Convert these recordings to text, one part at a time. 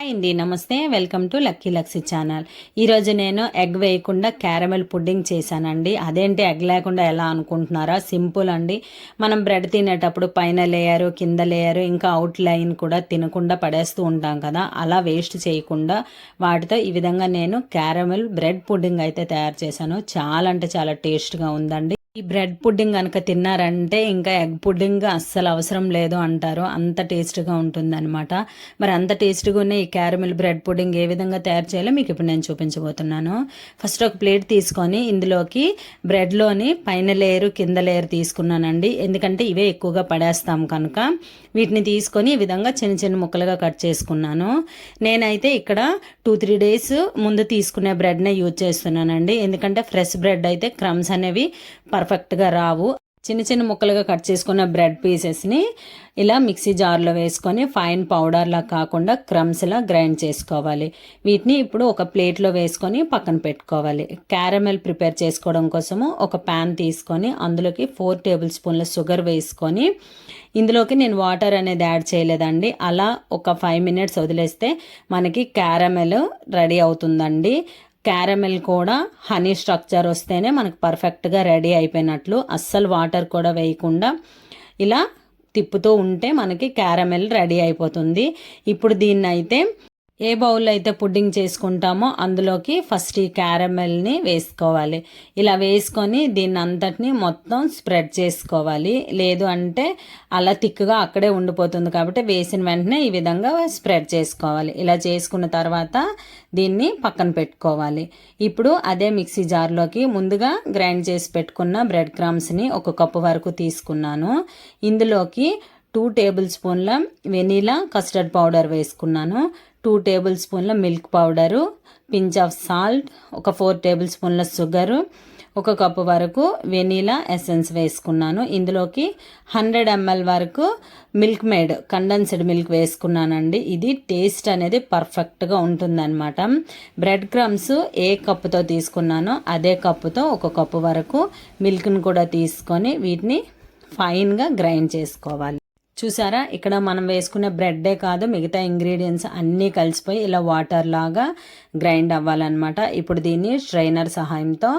అండి నమస్తే. Welcome to lucky Luxy channel. ఈరోజు నేను ఎగ్ వేయకుండా క్యారమెల్ పుడ్డింగ్ చేశానండి. అదేంటి ఎగ్ లేకుండా ఎలా అనుకుంటున్నారా? సింపుల్ అండి. మనం బ్రెడ్ తినేటప్పుడు పైన లేయరు కింద లేయరు ఇంకా అవుట్ లైన్ కూడా తినకుండా పడేస్తూ ఉంటాం కదా. అలా వేస్ట్ చేయకుండా వాటితో ఈ విధంగా నేను క్యారమెల్ బ్రెడ్ పుడ్డింగ్ అయితే తయారు చేశాను. చాలా అంటే చాలా టేస్ట్గా ఉందండి. ఈ బ్రెడ్ పుడ్డింగ్ కనుక తిన్నారంటే ఇంకా ఎగ్ పుడ్డింగ్ అస్సలు అవసరం లేదు అంటారు. అంత టేస్ట్గా ఉంటుందన్నమాట. మరి అంత టేస్ట్గా ఉన్న ఈ క్యారమిల్ బ్రెడ్ పుడ్డింగ్ ఏ విధంగా తయారు చేయాలో మీకు ఇప్పుడు నేను చూపించబోతున్నాను. ఫస్ట్ ఒక ప్లేట్ తీసుకొని ఇందులోకి బ్రెడ్లోని పైన లేయర్ కింద లేయర్ తీసుకున్నానండి. ఎందుకంటే ఇవే ఎక్కువగా పడేస్తాం కనుక వీటిని తీసుకొని ఈ విధంగా చిన్న చిన్న ముక్కలుగా కట్ చేసుకున్నాను. నేనైతే ఇక్కడ టూ త్రీ డేస్ ముందు తీసుకునే బ్రెడ్నే యూజ్ చేస్తున్నానండి. ఎందుకంటే ఫ్రెష్ బ్రెడ్ అయితే క్రమ్స్ అనేవి పర్ఫెక్ట్గా రావు. చిన్న చిన్న ముక్కలుగా కట్ చేసుకున్న బ్రెడ్ పీసెస్ని ఇలా మిక్సీ జార్లో వేసుకొని ఫైన్ పౌడర్లా కాకుండా క్రమ్స్లా గ్రైండ్ చేసుకోవాలి. వీటిని ఇప్పుడు ఒక ప్లేట్లో వేసుకొని పక్కన పెట్టుకోవాలి. క్యారమెల్ ప్రిపేర్ చేసుకోవడం కోసము ఒక ప్యాన్ తీసుకొని అందులోకి ఫోర్ టేబుల్ స్పూన్ల షుగర్ వేసుకొని ఇందులోకి నేను వాటర్ అనేది యాడ్ చేయలేదండి. అలా ఒక ఫైవ్ మినిట్స్ వదిలేస్తే మనకి క్యారమెల్ రెడీ అవుతుందండి. క్యారమెల్ కూడా హనీ స్ట్రక్చర్ వస్తేనే మనకు పర్ఫెక్ట్గా రెడీ అయిపోయినట్లు. అస్సలు వాటర్ కూడా వేయకుండా ఇలా తిప్పుతూ ఉంటే మనకి క్యారమెల్ రెడీ అయిపోతుంది. ఇప్పుడు దీన్ని అయితే ఏ బౌల్లో అయితే పుడ్డింగ్ చేసుకుంటామో అందులోకి ఫస్ట్ ఈ క్యారమెల్ని వేసుకోవాలి. ఇలా వేసుకొని దీన్ని అంతటిని మొత్తం స్ప్రెడ్ చేసుకోవాలి. లేదు అంటే అలా తిక్కుగా అక్కడే ఉండిపోతుంది కాబట్టి వేసిన వెంటనే ఈ విధంగా స్ప్రెడ్ చేసుకోవాలి. ఇలా చేసుకున్న తర్వాత దీన్ని పక్కన పెట్టుకోవాలి. ఇప్పుడు అదే మిక్సీ జార్లోకి ముందుగా గ్రైండ్ చేసి పెట్టుకున్న బ్రెడ్ క్రమ్స్ని ఒక కప్పు వరకు తీసుకున్నాను. ఇందులోకి టూ టేబుల్ స్పూన్ల వెనీలా కస్టర్డ్ పౌడర్ వేసుకున్నాను. టూ టేబుల్ స్పూన్ల milk powder pinch of salt ఒక ఫోర్ టేబుల్ స్పూన్ల షుగరు ఒక కప్పు వరకు వెనీలా ఎసెన్స్ వేసుకున్నాను. ఇందులోకి హండ్రెడ్ ఎంఎల్ వరకు మిల్క్ మేడ్ కండెన్స్డ్ మిల్క్ వేసుకున్నానండి. ఇది టేస్ట్ అనేది పర్ఫెక్ట్గా ఉంటుందన్నమాట. బ్రెడ్ క్రమ్స్ ఏ కప్పుతో తీసుకున్నానో అదే కప్పుతో ఒక కప్పు వరకు మిల్క్ని కూడా తీసుకొని వీటిని ఫైన్గా గ్రైండ్ చేసుకోవాలి. చూసారా? ఇక్కడ మనం వేసుకునే బ్రెడ్డే కాదు మిగతా ఇంగ్రీడియంట్స్ అన్నీ కలిసిపోయి ఇలా వాటర్ లాగా గ్రైండ్ అవ్వాలన్నమాట. ఇప్పుడు దీన్ని స్ట్రైనర్ సహాయంతో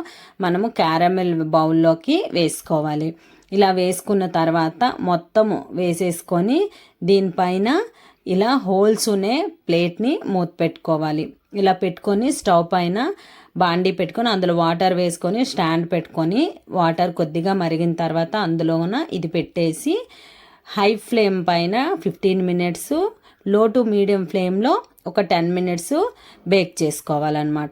మనము క్యారమెల్ బౌల్లోకి వేసుకోవాలి. ఇలా వేసుకున్న తర్వాత మొత్తము వేసేసుకొని దీనిపైన ఇలా హోల్స్ ఉనే ప్లేట్ని మూత పెట్టుకోవాలి. ఇలా పెట్టుకొని స్టవ్ పైన బాండీ పెట్టుకొని అందులో వాటర్ వేసుకొని స్టాండ్ పెట్టుకొని వాటర్ కొద్దిగా మరిగిన తర్వాత అందులోన ఇది పెట్టేసి హై ఫ్లేమ్ పైన ఫిఫ్టీన్ మినిట్స్లో టు మీడియం ఫ్లేమ్లో ఒక టెన్ మినిట్స్ బేక్ చేసుకోవాలన్నమాట.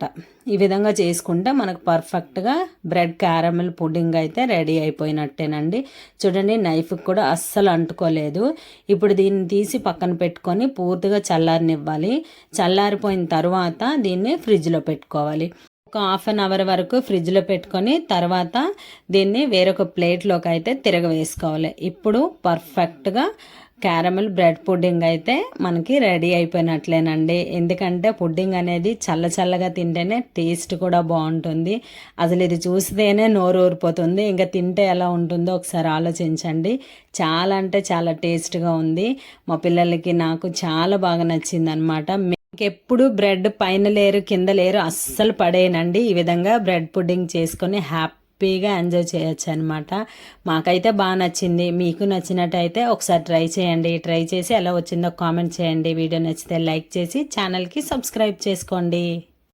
ఈ విధంగా చేసుకుంటే మనకు పర్ఫెక్ట్గా బ్రెడ్ క్యారమిల్ పుడ్డింగ్ అయితే రెడీ అయిపోయినట్టేనండి. చూడండి నైఫ్కి కూడా అస్సలు అంటుకోలేదు. ఇప్పుడు దీన్ని తీసి పక్కన పెట్టుకొని పూర్తిగా చల్లారనివ్వాలి. చల్లారిపోయిన తర్వాత దీన్ని ఫ్రిడ్జ్లో పెట్టుకోవాలి. ఒక హాఫ్ అన్ అవర్ వరకు ఫ్రిడ్జ్లో పెట్టుకొని తర్వాత దీన్ని వేరొక ప్లేట్లోకి అయితే తిరగవేసుకోవాలి. ఇప్పుడు పర్ఫెక్ట్గా క్యారమల్ బ్రెడ్ పుడ్డింగ్ అయితే మనకి రెడీ అయిపోయినట్లేనండి. ఎందుకంటే పుడ్డింగ్ అనేది చల్ల చల్లగా తింటేనే టేస్ట్ కూడా బాగుంటుంది. అసలు ఇది చూస్తేనే నోరు ఊరిపోతుంది. ఇంకా తింటే ఎలా ఉంటుందో ఒకసారి ఆలోచించండి. చాలా అంటే చాలా టేస్ట్గా ఉంది. మా పిల్లలకి నాకు చాలా బాగా నచ్చింది అనమాట ఇంకెప్పుడు బ్రెడ్ పైన లేరు కింద లేరు అస్సలు పడేయనండి. ఈ విధంగా బ్రెడ్ పుడ్డింగ్ చేసుకొని హ్యాపీగా ఎంజాయ్ చేయొచ్చు అనమాట మాకైతే బాగా నచ్చింది. మీకు నచ్చినట్టయితే ఒకసారి ట్రై చేయండి. ట్రై చేసి ఎలా వచ్చిందో కామెంట్ చేయండి. వీడియో నచ్చితే లైక్ చేసి ఛానల్కి సబ్స్క్రైబ్ చేసుకోండి.